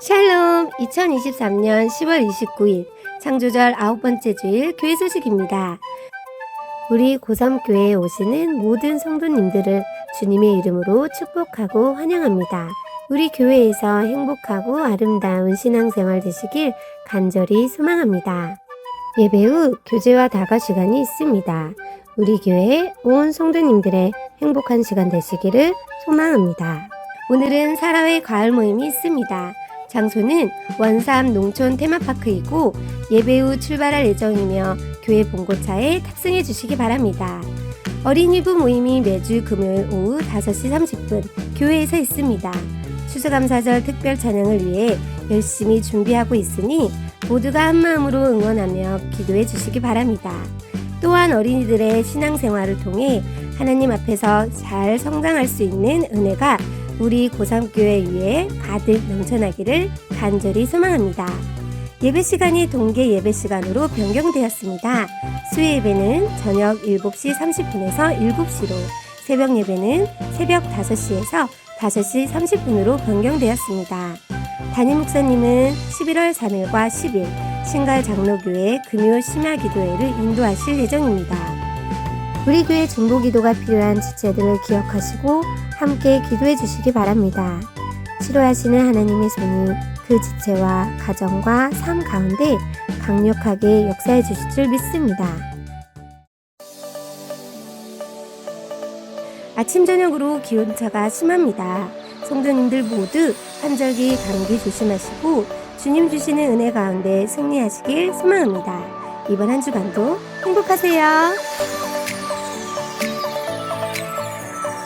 샬롬 2023년 10월 29일 창조절 아홉 번째 주일 교회 소식입니다. 우리 고3 교회에 오시는 모든 성도님들을 주님의 이름으로 축복하고 환영합니다. 우리 교회에서 행복하고 아름다운 신앙생활 되시길 간절히 소망합니다. 예배 후 교제와 다가 시간이 있습니다. 우리 교회 온 성도님들의 행복한 시간 되시기를 소망합니다. 오늘은 사라의 가을 모임이 있습니다. 장소는 원삼 농촌 테마파크이고 예배 후 출발할 예정이며 교회 본고차에 탑승해 주시기 바랍니다. 어린이부 모임이 매주 금요일 오후 5시 30분 교회에서 있습니다. 추수감사절 특별 찬양을 위해 열심히 준비하고 있으니 모두가 한마음으로 응원하며 기도해 주시기 바랍니다. 또한 어린이들의 신앙생활을 통해 하나님 앞에서 잘 성장할 수 있는 은혜가 우리 고3교회 위에 가득 넘쳐나기를 간절히 소망합니다. 예배 시간이 동계 예배 시간으로 변경되었습니다. 수요 예배는 저녁 7시 30분에서 7시로, 새벽 예배는 새벽 5시에서 5시 30분으로 변경되었습니다. 담임 목사님은 11월 3일과 10일 신갈 장로교회 금요 심야 기도회를 인도하실 예정입니다. 우리 교회 중보 기도가 필요한 지체들을 기억하시고 함께 기도해 주시기 바랍니다. 치료하시는 하나님의 손이 그 지체와 가정과 삶 가운데 강력하게 역사해 주실 줄 믿습니다. 아침 저녁으로 기온차가 심합니다. 성도님들 모두 환절기 감기 조심하시고 주님 주시는 은혜 가운데 승리하시길 소망합니다. 이번 한 주간도 행복하세요.